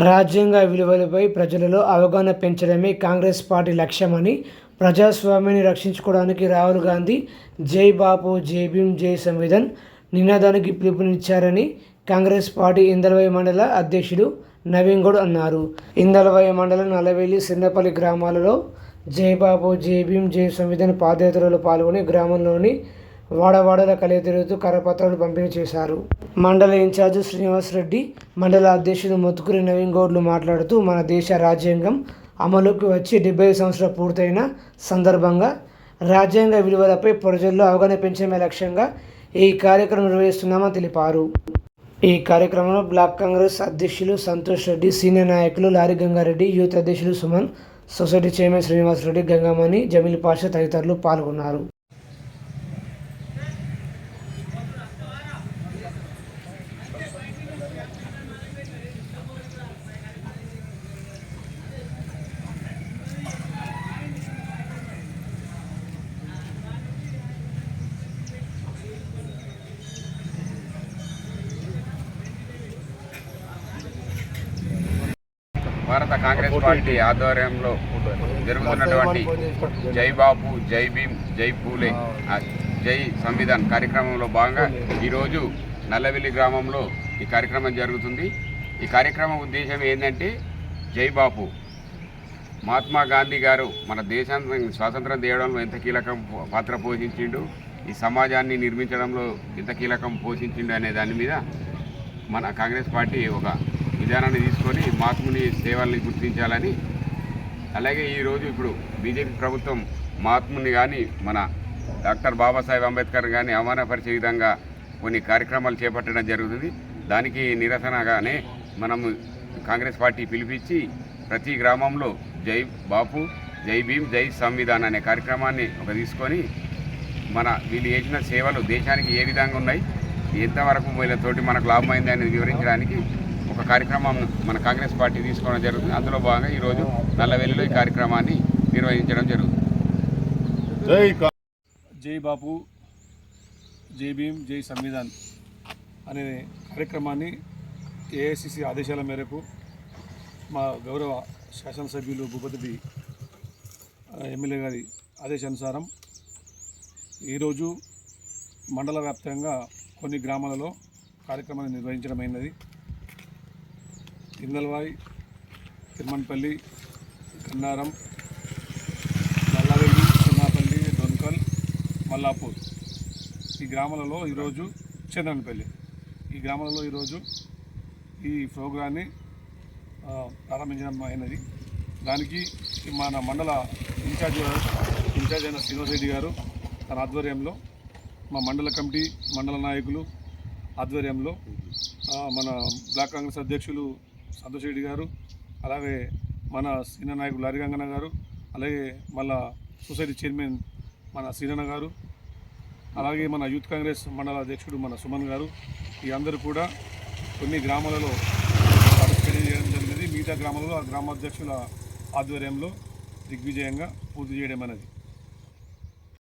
రాజ్యాంగ విలువలపై ప్రజలలో అవగాహన పెంచడమే కాంగ్రెస్ పార్టీ లక్ష్యమని ప్రజాస్వామ్యాన్ని రక్షించుకోవడానికి రాహుల్ గాంధీ జై బాపు జై భీమ్ జై సంవిధాన్ నినాదానికి పిలుపునిచ్చారని కాంగ్రెస్ పార్టీ ఇందలవై మండల అధ్యక్షుడు నవీన్ గౌడ్ అన్నారు. ఇందలవై మండలం నలవేలి సిన్నపల్లి గ్రామాలలో జై బాబు జై భీమ్ జై సంవిధాన్ పాదయాత్రలో పాల్గొని గ్రామంలోని వాడవాడల కలిగి తిరుగుతూ కరపత్రాలు పంపిణీ చేశారు. మండల ఇన్ఛార్జ్ శ్రీనివాస్ రెడ్డి మండల అధ్యక్షుడు మొత్తుకురి నవీన్ గౌడ్లు మాట్లాడుతూ మన దేశ రాజ్యాంగం అమలుకి వచ్చి డెబ్బై సంవత్సరాలు పూర్తయిన సందర్భంగా రాజ్యాంగ విలువలపై ప్రజల్లో అవగాహన పెంచడమే లక్ష్యంగా ఈ కార్యక్రమం నిర్వహిస్తున్నామని తెలిపారు. ఈ కార్యక్రమంలో బ్లాక్ కాంగ్రెస్ అధ్యక్షులు సంతోష్ రెడ్డి సీనియర్ నాయకులు లారీ గంగారెడ్డి యూత్ అధ్యక్షులు సుమన్ సొసైటీ చైర్మన్ శ్రీనివాస్ రెడ్డి గంగమణి జమీల్ పాషా తదితరులు పాల్గొన్నారు. భారత కాంగ్రెస్ పార్టీ ఆధ్వర్యంలో జరుగుతున్నటువంటి జై బాపు జై భీమ్ జై పూలే జై సంవిధాన్ కార్యక్రమంలో భాగంగా ఈరోజు నల్లవెల్లి గ్రామంలో ఈ కార్యక్రమం జరుగుతుంది. ఈ కార్యక్రమం ఉద్దేశం ఏంటంటే జై బాపు మహాత్మా గాంధీ గారు మన దేశాన్ని స్వాతంత్రం తేవడంలో ఎంత కీలకం పాత్ర పోషించిండు ఈ సమాజాన్ని నిర్మించడంలో ఎంత కీలకం పోషించిండు అనే దాని మీద మన కాంగ్రెస్ పార్టీ ఒక విధానాన్ని తీసుకొని మహాత్ముని సేవల్ని గుర్తించాలని. అలాగే ఈరోజు ఇప్పుడు బీజేపీ ప్రభుత్వం మహాత్ముని కానీ మన డాక్టర్ బాబాసాహెబ్ అంబేద్కర్ కానీ అవమానపరిచే విధంగా కొన్ని కార్యక్రమాలు చేపట్టడం జరుగుతుంది. దానికి నిరసనగానే మనము కాంగ్రెస్ పార్టీ పిలిపించి ప్రతి గ్రామంలో జై బాపు జై భీమ్ జై సంవిధాన్ అనే కార్యక్రమాన్ని ఒక తీసుకొని మన వీళ్ళు చేసిన సేవలు దేశానికి ఏ విధంగా ఉన్నాయి ఎంతవరకు వీళ్ళతోటి మనకు లాభమైంది అనేది వివరించడానికి ఒక కార్యక్రమం మన కాంగ్రెస్ పార్టీ తీసుకోవడం జరుగుతుంది. అందులో భాగంగా ఈరోజు నల్లవెల్లిలో ఈ కార్యక్రమాన్ని నిర్వహించడం జరుగుతుంది. జై కా- జై బాపు జై భీమ్ జై సంవిధాన్ అనే కార్యక్రమాన్ని ఏఐసిసి ఆదేశాల మేరకు మా గౌరవ శాసనసభ్యులు భూపతి ఎమ్మెల్యే గారి ఆదేశానుసారం ఈరోజు మండల వ్యాప్తంగా కొన్ని గ్రామాలలో కార్యక్రమాన్ని నిర్వహించడమైనది. ఇందల్వాయి తిరుమన్పల్లి కన్నారం నల్లవెల్లి చిన్నపల్లి దొన్కల్ మల్లాపూర్. ఈ గ్రామాలలో ఈరోజు చంద్రనపల్లి ఈ గ్రామాలలో ఈరోజు ఈ ప్రోగ్రాన్ని ప్రారంభించడం అయినది. దానికి మన మండల ఇన్ఛార్జ్ ఇన్ఛార్జ్ అయిన శ్రీనివాసరెడ్డి గారు తన ఆధ్వర్యంలో మా మండల కమిటీ మండల నాయకులు ఆధ్వర్యంలో మన బ్లాక్ కాంగ్రెస్ అధ్యక్షులు సంతోష్ రెడ్డి గారు అలాగే మన సీనియర్ నాయకులు లారిగంగన్న గారు అలాగే మళ్ళా సొసైటీ చైర్మన్ మన సీనన్న గారు అలాగే మన యూత్ కాంగ్రెస్ మండల అధ్యక్షుడు మన సుమన్ గారు ఈ అందరూ కూడా కొన్ని గ్రామాలలో పార్టిసిపేట్ చేయడం జరిగినది. మిగతా గ్రామాలలో ఆ గ్రామాధ్యక్షుల ఆధ్వర్యంలో దిగ్విజయంగా పూర్తి చేయడం అనేది.